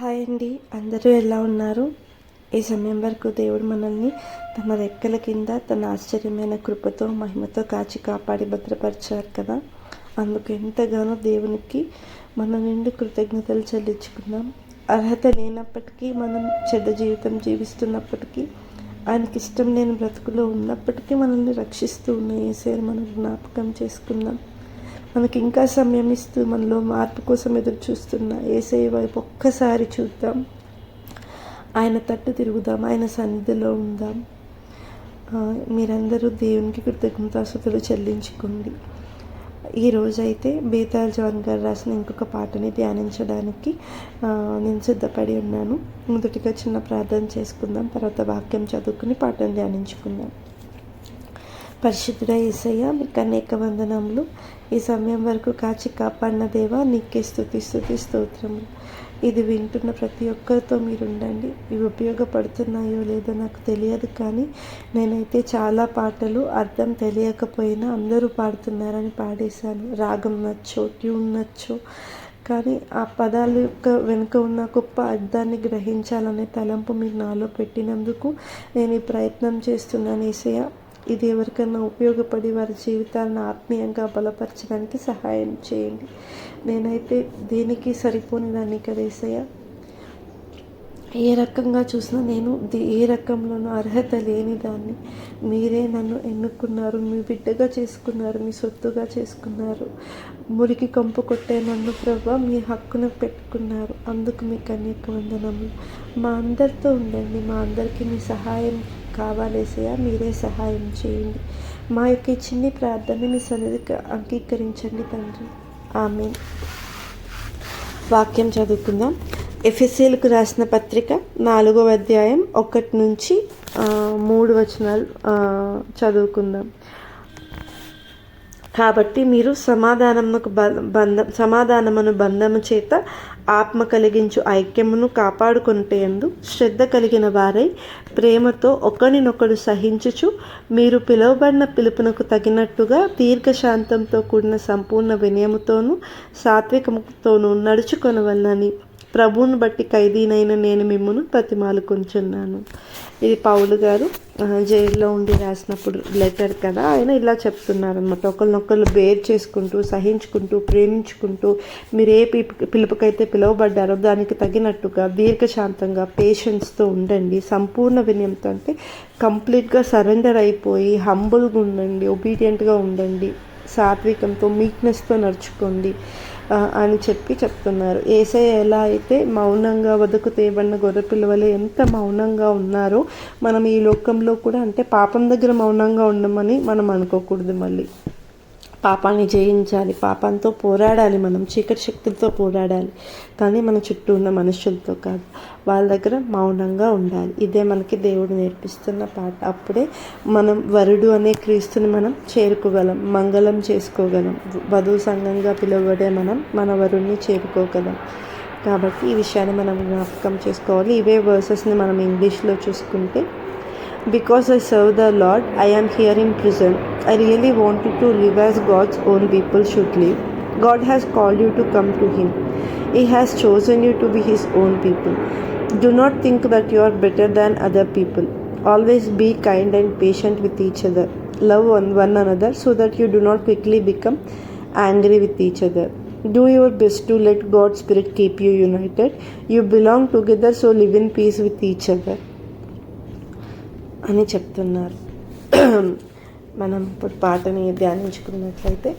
Hi అండి. అందరూ ఎలా ఉన్నారు? ఈ సమయం వరకు దేవుడు మనల్ని తన రెక్కల కింద తన ఆశ్చర్యమైన కృపతో మహిమతో కాచి కాపాడి భద్రపరిచారు కదా? అందుకు ఎంతగానో దేవునికి మన నుండి కృతజ్ఞతలు చెల్లించుకుందాం. అర్హత లేనప్పటికీ మనం చెడ్డ జీవితం జీవిస్తున్నప్పటికీ ఆయనకి ఇష్టం లేని బ్రతుకులో ఉన్నప్పటికీ మనల్ని రక్షిస్తూ ఉన్న ఏసేరు మనం జ్ఞాపకం చేసుకుందాం. మనకి ఇంకా సమయం ఇస్తూ మనలో మార్పు కోసం ఎదురు చూస్తున్న ఏసఐ వైపు ఒక్కసారి చూద్దాం. ఆయన తట్టు తిరుగుదాం ఆయన సన్నిధిలో ఉందాం. మీరందరూ దేవునికి కృతజ్ఞతాసుతులు చెల్లించుకోండి. ఈరోజు అయితే బేతాల్ జవాన్ గారు రాసిన ఇంకొక పాటని ధ్యానించడానికి నేను సిద్ధపడి ఉన్నాను. మొదటిగా చిన్న ప్రార్థన చేసుకుందాం తర్వాత వాక్యం చదువుకుని పాటను ధ్యానించుకుందాం. పరిశుద్ధుడ ఏసయ్య మీకు అనేక వందనములు. ఈ సమయం వరకు కాచి కాపాడిన దేవా నీకే స్థుతి స్థుతి స్తోత్రములు. ఇది వింటున్న ప్రతి ఒక్కరితో మీరు ఉండండి ఇవి ఉపయోగపడుతున్నాయో లేదో నాకు తెలియదు కానీ నేనైతే చాలా పాటలు అర్థం తెలియకపోయినా అందరూ పాడుతున్నారని పాడేశాను. రాగం నచ్చో ట్యూన్ నచ్చో కానీ ఆ పదాల యొక్క వెనుక ఉన్న గొప్ప అర్థాన్ని గ్రహించాలనే తలంపు మీరు నాలో పెట్టినందుకు నేను ఈ ప్రయత్నం చేస్తున్నాను. ఏసయ్య ఇది ఎవరికైనా ఉపయోగపడి వారి జీవితాలను ఆత్మీయంగా బలపరచడానికి సహాయం చేయండి. నేనైతే దేనికి సరిపోని దాన్ని కదేసయ్య ఏ రకంగా చూసినా నేను ది- ఏ రకంలోనూ అర్హత లేని దాన్ని మీరే నన్ను ఎన్నుకున్నారు మీ బిడ్డగా చేసుకున్నారు మీ సొత్తుగా చేసుకున్నారు. మురికి కంపు కొట్టే నన్ను ప్రభ మీ హక్కును పెట్టుకున్నారు. అందుకు మీకు అనేక వందనములు. మా అందరితో ఉండండి మా అందరికీ మీ సహాయం కావాలేసయా మీరే సహాయం చేయండి. మా యొక్క ఈ చిన్ని ప్రార్థన మీ సన్నిధికి అంగీకరించండి తండ్రి. ఆమె వాక్యం చదువుకుందాం. ఎఫ్ఎస్సీలకు రాసిన పత్రిక నాలుగవ అధ్యాయం ఒకటి నుంచి మూడు వచనాలు చదువుకుందాం. కాబట్టి మీరు సమాధానమునకు బంధ బంధం సమాధానమును బంధము చేత ఆత్మ కలిగించు ఐక్యమును కాపాడుకుంటేందు శ్రద్ధ కలిగిన వారై ప్రేమతో ఒకరినొకడు సహించుచు మీరు పిలువబడిన పిలుపునకు తగినట్టుగా దీర్ఘశాంతంతో కూడిన సంపూర్ణ వినయముతోనూ సాత్వికముతోనూ నడుచుకొనవలనని ప్రభువును బట్టి ఖైదీనైన నేను మిమ్మల్ని ప్రతిమాలుకుంటున్నాను ఇది పౌలు గారు జైల్లో ఉండి రాసినప్పుడు లెటర్ కదా. ఆయన ఇలా చెప్తున్నారనమాట ఒకరినొకరు బేర్ చేసుకుంటూ సహించుకుంటూ ప్రేమించుకుంటూ మీరు ఏ పిలుపుకైతే పిలువబడ్డారో దానికి తగినట్టుగా దీర్ఘశాంతంగా పేషెన్స్తో ఉండండి. సంపూర్ణ వినయంతో అంటే కంప్లీట్గా సరెండర్ అయిపోయి హంబుల్గా ఉండండి ఒబీడియంట్గా ఉండండి. సాత్వికంతో మీక్నెస్తో నడుచుకోండి. అని చెప్పి చెప్తున్నారు. ఏసై ఎలా అయితే మౌనంగా వదకు తేబడిన గొర్రె పిల్లవలే ఎంత మౌనంగా ఉన్నారో మనం ఈ లోకంలో కూడా అంటే పాపం దగ్గర మౌనంగా ఉండమని మనం అనుకోకూడదు మళ్ళీ. పాపాన్ని జయించాలి పాపంతో పోరాడాలి మనం చీకటి శక్తులతో పోరాడాలి. కానీ మన చుట్టూ ఉన్న మనుషులతో కాదు వాళ్ళ దగ్గర మౌనంగా ఉండాలి. ఇదే మనకి దేవుడు నేర్పిస్తున్న పాట. అప్పుడే మనం వరుడు అనే క్రీస్తుని మనం చేరుకోగలం మంగళం చేసుకోగలం వధువు సంఘంగా పిలువబడే మనం మన వరుణ్ణి చేరుకోగలం. కాబట్టి ఈ విషయాన్ని మనం జ్ఞాపకం చేసుకోవాలి. ఇవే వర్సెస్ని మనం ఇంగ్లీష్లో చూసుకుంటే Because I serve the Lord, I am here in prison. I really wanted to live as God's own people should live. God has called you to come to Him. He has chosen you to be His own people. Do not think that you are better than other people. Always be kind and patient with each other. Love one, one another so that you do not quickly become angry with each other. Do your best to let God's Spirit keep you united. You belong together, so live in peace with each other. అని చెప్తున్నారు. మనం ఇప్పుడు పాటని ధ్యానించుకున్నట్లయితే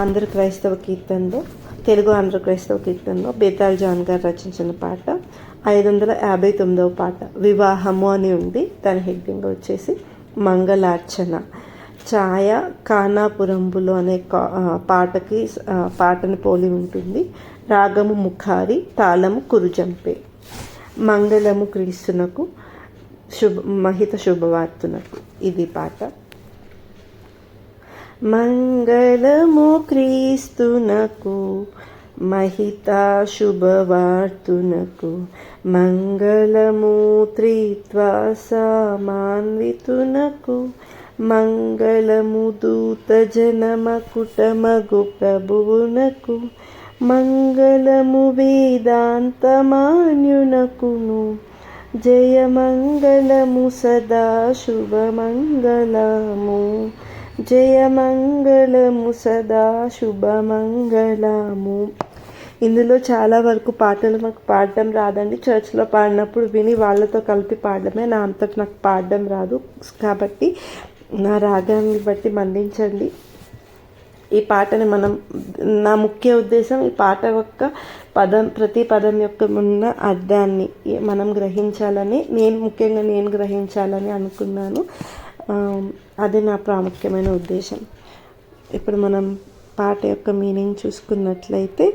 ఆంధ్ర క్రైస్తవ కీర్తనలో తెలుగు ఆంధ్ర క్రైస్తవ కీర్తనలో Betal John గారు రచించిన పాట ఐదు వందల యాభై తొమ్మిదవ పాట వివాహము అని ఉంది దాని హెడ్డింగ్ వచ్చేసి మంగళార్చన. ఛాయ కానాపురంబులో అనే కా- పాటకి పాటని పోలి ఉంటుంది. రాగము ముఖారి తాళము కురుజంపే. మంగళము క్రీస్తునకు శుభ మహిత శుభవార్తునకు ఇది పాట. మంగళము క్రీస్తునకు మహిత శుభవార్తునకు మంగళము త్రిత్వా సామాన్వితునకు మంగళము దూత జనమ కుటమగు ప్రభువునకు మంగళము వేదాంతమాన్యునకును జయమంగళము సదా శుభమంగళము. జయమంగళము సదా శుభమంగళము. ఇందులో చాలా వరకు పాటలు మాకు పాడడం రాదండి. చర్చ్లో పాడినప్పుడు విని వాళ్ళతో కలిపి పాడడమే. నా అంతటి నాకు పాడడం రాదు. కాబట్టి నా రాగాన్ని బట్టి మన్నించండి. ఈ పాటని మనం నా ముఖ్య ఉద్దేశం ఈ పాట యొక్క పదం ప్రతి పదం యొక్క ఉన్న అర్థాన్ని మనం గ్రహించాలని నేను ముఖ్యంగా నేను గ్రహించాలని అనుకున్నాను. అది నా ప్రాముఖ్యమైన ఉద్దేశం. ఇప్పుడు మనం పాట యొక్క మీనింగ్ చూసుకున్నట్లయితే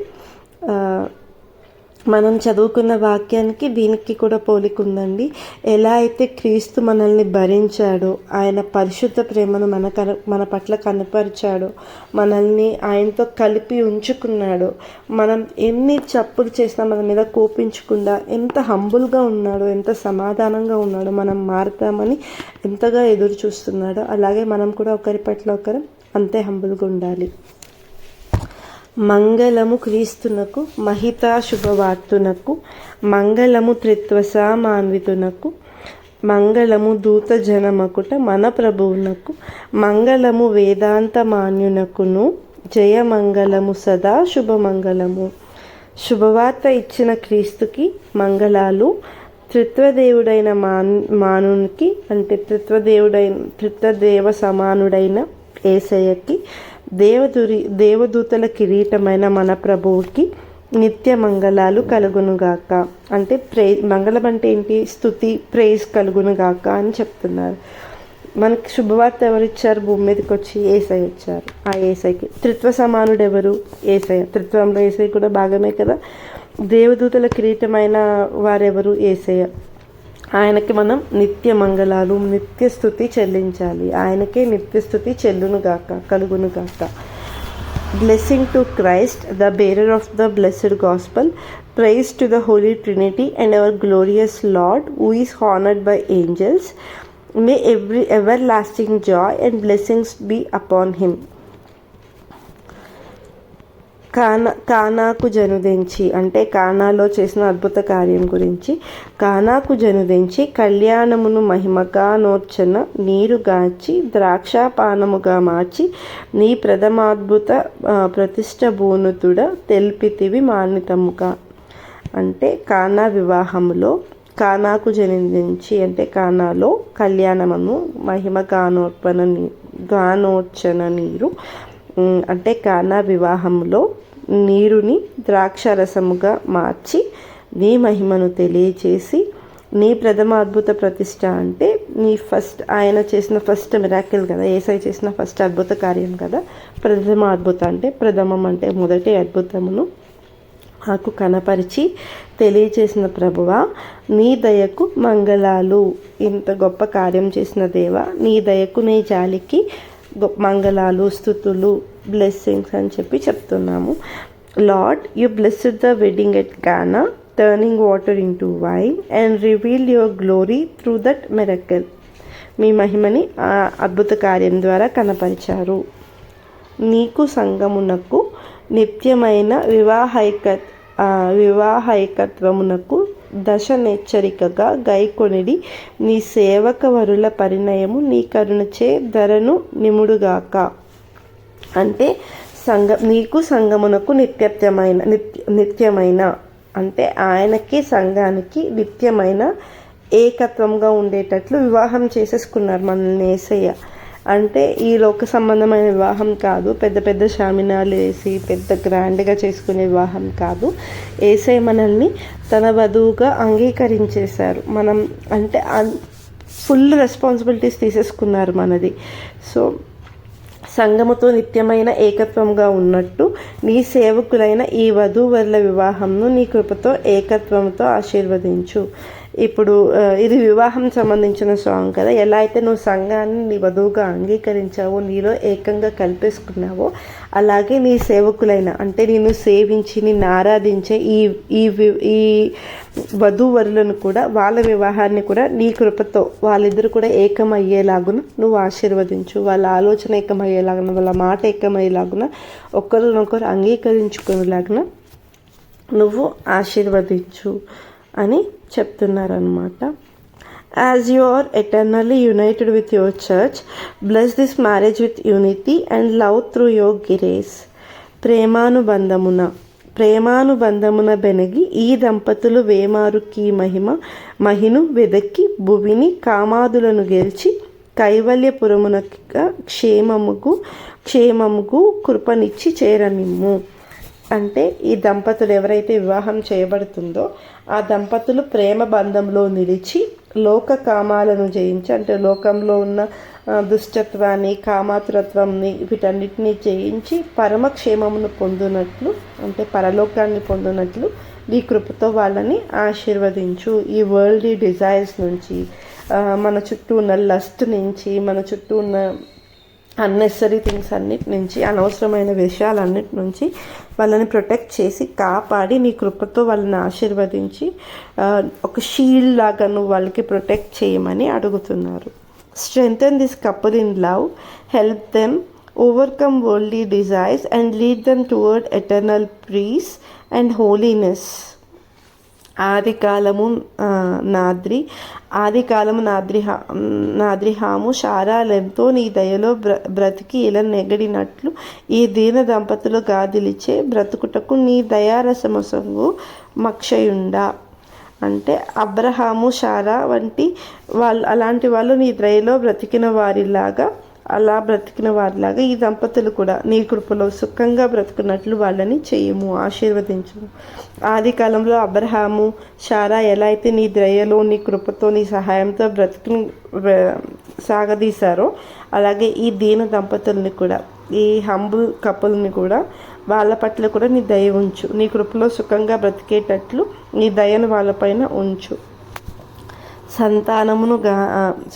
మనం చదువుకున్న వాక్యానికి దీనికి కూడా పోలిక ఉందండి. ఎలా అయితే క్రీస్తు మనల్ని భరించాడో ఆయన పరిశుద్ధ ప్రేమను మన కన మన పట్ల కనపరిచాడో మనల్ని ఆయనతో కలిపి ఉంచుకున్నాడో మనం ఎన్ని చప్పులు చేసినా మన మీద కోపించకుండా ఎంత హంబుల్గా ఉన్నాడో ఎంత సమాధానంగా ఉన్నాడో మనం మారుతామని ఎంతగా ఎదురు చూస్తున్నాడో అలాగే మనం కూడా ఒకరి పట్ల ఒకరు అంతే హంబుల్గా ఉండాలి. మంగళము క్రీస్తునకు మహితా శుభవార్తునకు మంగళము త్రిత్వసామాన్వితునకు మంగళము దూత జనమకుట మన ప్రభువునకు మంగళము వేదాంత మాన్యునకును జయమంగళము సదా శుభమంగళము. శుభవార్త ఇచ్చిన క్రీస్తుకి మంగళాలు త్రిత్వదేవుడైన మాన్ మానునికి అంటే త్రిత్వదేవుడైన త్రిత్వదేవ సమానుడైన ఏసయ్యకి దేవదురి దేవదూతల కిరీటమైన మన ప్రభువుకి నిత్య మంగళాలు కలుగునుగాక. అంటే ప్రే మంగళం అంటే ఏంటి? స్థుతి ప్రేజ్ కలుగునుగాక అని చెప్తున్నారు. మనకి శుభవార్త ఎవరు ఇచ్చారు? భూమి మీదకి వచ్చి ఏసై వచ్చారు ఆ ఏసైకి. త్రిత్వ సమానుడు ఎవరు? ఏసై. త్రిత్వంలో ఏసై కూడా భాగమే కదా. దేవదూతల కిరీటమైన వారెవరు? ఏసయ్య ఆయనకి మనం నిత్య మంగళాలు నిత్య స్థుతి చెల్లించాలి. ఆయనకే నిత్య స్థుతి చెల్లునుగాక కలుగునుగాక blessing to Christ the bearer of the blessed gospel praise to the Holy Trinity and our glorious Lord who is honoured by angels may every everlasting joy and blessings be upon him Cana కానాకు జనుదించి అంటే కానాలో చేసిన అద్భుత కార్యం గురించి కానాకు జనుదించి కళ్యాణమును మహిమగా నోర్చన నీరుగాచి ద్రాక్షాపానముగా మార్చి నీ ప్రథమాద్భుత ఆ, ప్రతిష్ట భూనుతుడ తెలిపితివి మాన్వితముగా అంటే కానా వివాహములో కానాకు జనించి అంటే కానాలో కళ్యాణమును మహిమ గానోర్పణ నీ గానోర్చన నీరు అంటే కానా వివాహంలో నీరుని ద్రాక్షరసముగా మార్చి నీ మహిమను తెలియచేసి నీ ప్రథమ అద్భుత ప్రతిష్ట అంటే నీ ఫస్ట్ ఆయన చేసిన ఫస్ట్ మిరాకిల్ కదా ఏసై చేసిన ఫస్ట్ అద్భుత కార్యం కదా ప్రథమ అద్భుత అంటే ప్రథమం అంటే మొదటి అద్భుతమును నాకు కనపరిచి తెలియచేసిన ప్రభువా నీ దయకు మంగళాలు. ఇంత గొప్ప కార్యం చేసిన దేవ నీ దయకు నీ జాలికి మంగళాలు స్థుతులు బ్లెస్సింగ్స్ అని చెప్పి చెప్తున్నాము. Lord you blessed the wedding at Cana turning water into wine and reveal your glory through that miracle మీ మహిమని ఆ అద్భుత కార్యం ద్వారా కనపరిచారు. నీకు సంగమునకు నిత్యమైన వివాహైక వివాహైకత్వమునకు దశనెచ్చరికగా గైకొనిడి నీ సేవక వరుల పరిణయము నీ కరుణచే ధరను నిముడుగాక. అంటే సంగ నీకు సంగమునకు నిత్యత్యమైన నిత్య నిత్యమైన. అంటే ఆయనకి సంఘానికి నిత్యమైన ఏకత్వంగా ఉండేటట్లు వివాహం చేసేసుకున్నారు మనల్ని ఏసయ్య అంటే ఈ లోక సంబంధమైన వివాహం కాదు పెద్ద పెద్ద షామినాలు వేసి పెద్ద గ్రాండ్గా చేసుకునే వివాహం కాదు. ఏసై మనల్ని తన వధువుగా అంగీకరించేశారు. మనం అంటే ఫుల్ రెస్పాన్సిబిలిటీస్ తీసేసుకున్నారు మనది. సో సంఘముతో నిత్యమైన ఏకత్వంగా ఉన్నట్టు నీ సేవకులైన ఈ వధూవరుల వివాహంను నీ కృపతో ఏకత్వంతో ఆశీర్వదించు. ఇప్పుడు ఇది వివాహం సంబంధించిన సాంగ్ కదా. ఎలా అయితే నువ్వు సంఘాన్ని నీ వధువుగా అంగీకరించావో నీలో ఏకంగా కల్పేసుకున్నావో అలాగే నీ సేవకులైన అంటే నేను సేవించి నిన్ను ఆరాధించే ఈ ఈ వి- ఈ వధూవరులను కూడా వాళ్ళ వివాహాన్ని కూడా నీ కృపతో వాళ్ళిద్దరు కూడా ఏకమయ్యేలాగున నువ్వు ఆశీర్వదించు. వాళ్ళ ఆలోచన ఏకమయ్యేలాగున వాళ్ళ మాట ఏకమయ్యేలాగున ఒకరినొకరు అంగీకరించుకునేలాగున నువ్వు ఆశీర్వదించు. అని చెప్తున్నారనమాట as you are eternally united with your church bless this marriage with unity and love through your grace ప్రేమానుబంధమున ప్రేమానుబంధమున బెనగి ఈ దంపతులు వేమారుకి మహిమ మహిను వెదక్కి భువిని కామాదులను గెలిచి కైవల్యపురమునక క్షేమముకు క్షేమముకు కృపనిచ్చి చేరనిమ్ము. అంటే ఈ దంపతులు ఎవరైతే వివాహం చేయబడుతుందో ఆ దంపతులు ప్రేమ బంధంలో నిలిచి లోక కామాలను జయించి అంటే లోకంలో ఉన్న దుష్టత్వాన్ని కామాతురత్వంని వీటన్నిటిని జయించి పరమక్షేమమును పొందినట్లు అంటే పరలోకాన్ని పొందినట్లు నీ కృపతో వాళ్ళని ఆశీర్వదించు. ఈ వరల్డ్ డిజైర్స్ నుంచి మన చుట్టూ ఉన్న లస్ట్ నుంచి మన చుట్టూ ఉన్న అన్నెసరీ థింగ్స్ అన్నిటి నుంచి అనవసరమైన విషయాలన్నిటి నుంచి వాళ్ళని ప్రొటెక్ట్ చేసి కాపాడి నీ కృపతో వాళ్ళని ఆశీర్వదించి ఒక షీల్డ్ లాగా నువ్వు వాళ్ళకి ప్రొటెక్ట్ చేయమని అడుగుతున్నారు. Strengthen this couple in love help them overcome worldly desires and lead them toward eternal peace and holiness ఆదికాలము నాద్రి ఆదికాలము నాద్రిహా నాద్రిహాము శారాలెంతో నీ దయలో బ్ర బ్రతికి ఇలా నెగడినట్లు ఈ దీన దంపతులు గాదిలిచే బ్రతుకుటకు నీ దయారసమసంగు మక్షయుండా. అంటే అబ్రహాము షారా వంటి వాళ్ళు అలాంటి వాళ్ళు నీ దయలో బ్రతికిన వారిలాగా అలా బ్రతికిన వారిలాగా ఈ దంపతులు కూడా నీ కృపలో సుఖంగా బ్రతుకున్నట్లు వాళ్ళని చేయము ఆశీర్వదించము. ఆది కాలంలో అబ్రహాము షారా ఎలా అయితే నీ దయలో నీ కృపతో నీ సహాయంతో బ్రతుకుని సాగదీశారో అలాగే ఈ దీన దంపతుల్ని కూడా ఈ హంబుల్ కపుల్ని కూడా వాళ్ళ పట్ల కూడా నీ దయ ఉంచు. నీ కృపలో సుఖంగా బ్రతికేటట్లు నీ దయను వాళ్ళపైన ఉంచు. సంతానమును గా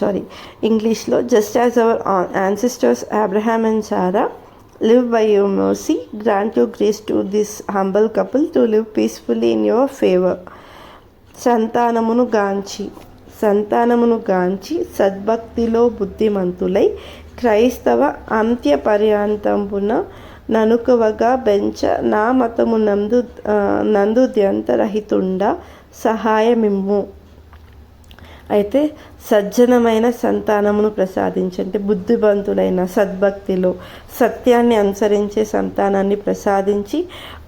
సారీ ఇంగ్లీష్లో just as our ancestors Abraham and Sarah live by your mercy grant you grace to this humble couple to live peacefully in your favour సంతానమును గాంచి సంతానమును గాంచి సద్భక్తిలో బుద్ధిమంతులై క్రైస్తవ అంత్య పర్యాంతంపున ననుకువగా బెంచ నా మతము నందు నందు ద్యంతరహితుండ సహాయమిమ్ము. అయితే సజ్జనమైన సంతానమును ప్రసాదించంటే బుద్ధివంతులైన సద్భక్తిలో సత్యాన్ని అనుసరించే సంతానాన్ని ప్రసాదించి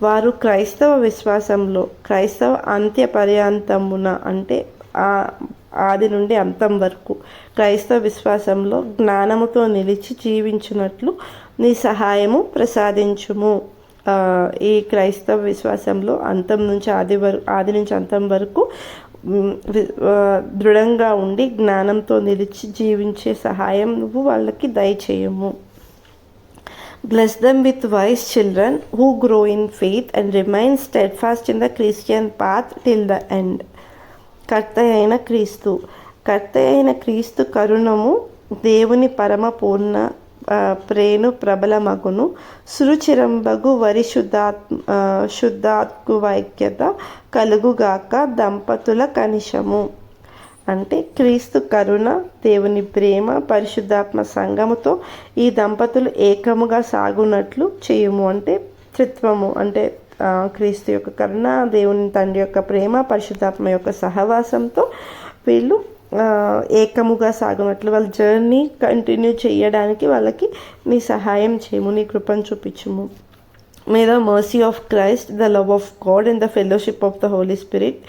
వారు క్రైస్తవ విశ్వాసంలో క్రైస్తవ అంత్య పర్యాంతమున అంటే ఆది నుండి అంతం వరకు క్రైస్తవ విశ్వాసంలో జ్ఞానముతో నిలిచి జీవించినట్లు నీ సహాయము ప్రసాదించుము. ఈ క్రైస్తవ విశ్వాసంలో అంతం నుంచి ఆది వరకు ఆది నుంచి అంతం వరకు దృఢంగా ఉండి జ్ఞానంతో నిలిచి జీవించే సహాయం నువ్వు వాళ్ళకి దయచేయము. Bless them with wise children who grow in faith and remain steadfast in the Christian path till the end కర్త అయిన క్రీస్తు. కర్త అయిన క్రీస్తు కరుణము దేవుని పరమ పూర్ణ ప్రేను ప్రబలమగును. సురుచిరంబగు వరి శుద్ధాత్మ శుద్ధాత్కువైక్యత కలుగుగాక దంపతుల కనిషము అంటే క్రీస్తు కరుణ దేవుని ప్రేమ పరిశుద్ధాత్మ సంగముతో ఈ దంపతులు ఏకముగా సాగునట్లు చేయుము. అంటే త్రిత్వము అంటే క్రీస్తు యొక్క కరుణ దేవుని తండ్రి యొక్క ప్రేమ పరిశుద్ధాత్మ యొక్క సహవాసంతో వీళ్ళు ఏకముగా సాగునట్లు వాళ్ళ జర్నీ కంటిన్యూ చేయడానికి వాళ్ళకి నీ సహాయం చేయము నీ కృపను చూపించుము. May the mercy of Christ the love of God and the fellowship of the Holy Spirit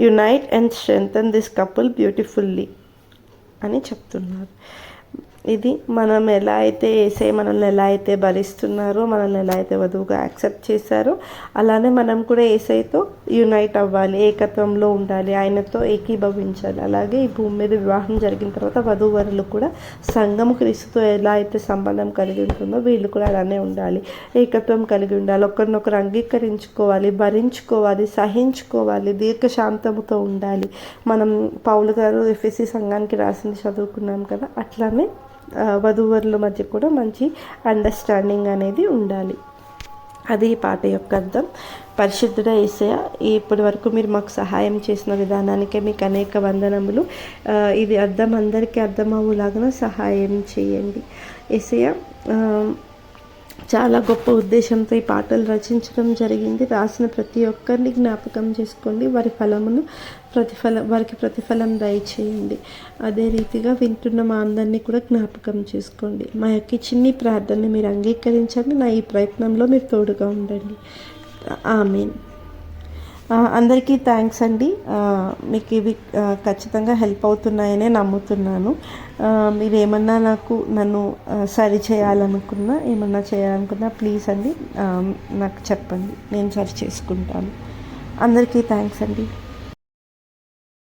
unite and strengthen this couple beautifully అని చెప్తున్నారు. ఇది మనం ఎలా అయితే వేసే మనల్ని ఎలా అయితే భరిస్తున్నారో మనల్ని ఎలా అయితే వధువుగా యాక్సెప్ట్ చేశారో అలానే మనం కూడా ఏసైతో యునైట్ అవ్వాలి ఏకత్వంలో ఉండాలి ఆయనతో ఏకీభవించాలి. అలాగే ఈ భూమి మీద వివాహం జరిగిన తర్వాత వధువరులు కూడా సంఘం క్రీస్తుతో ఎలా అయితే సంబంధం కలిగి ఉంటుందో వీళ్ళు కూడా అలానే ఉండాలి. ఏకత్వం కలిగి ఉండాలి ఒకరినొకరు అంగీకరించుకోవాలి భరించుకోవాలి సహించుకోవాలి దీర్ఘశాంతముతో ఉండాలి. మనం పౌలు గారు ఎఫ్ఎస్సి సంఘానికి రాసింది చదువుకున్నాం కదా అట్లానే వధూవరుల మధ్య కూడా మంచి అండర్స్టాండింగ్ అనేది ఉండాలి. అది ఈ పాట యొక్క అర్థం. పరిశుద్ధుడ ఏసయ ఇప్పటి వరకు మీరు మాకు సహాయం చేసిన విధానానికే మీకు అనేక వందనములు. ఇది అర్థం అందరికీ అర్థమవులాగా సహాయం చేయండి. ఏసయ చాలా గొప్ప ఉద్దేశంతో ఈ పాటలు రచించడం జరిగింది. రాసిన ప్రతి ఒక్కరిని జ్ఞాపకం చేసుకోండి. వారి ఫలమును ప్రతిఫలం వారికి ప్రతిఫలం దయచేయండి. అదే రీతిగా వింటున్న మా అందరినీ కూడా జ్ఞాపకం చేసుకోండి. మా యొక్క చిన్ని ప్రార్థనని మీరు అంగీకరించండి. నా ఈ ప్రయత్నంలో మీరు తోడుగా ఉండండి. ఆమెన్. అందరికీ థ్యాంక్స్ అండి. మీకు ఇవి ఖచ్చితంగా హెల్ప్ అవుతున్నాయనే నమ్ముతున్నాను. మీరేమన్నా మీరు ఏమన్నా నాకు నన్ను సరి చేయాలనుకున్నా ఏమన్నా చేయాలనుకున్నా ప్లీజ్ అండి. నాకు చెప్పండి. నేను సరి చేసుకుంటాను. అందరికీ థ్యాంక్స్ అండి.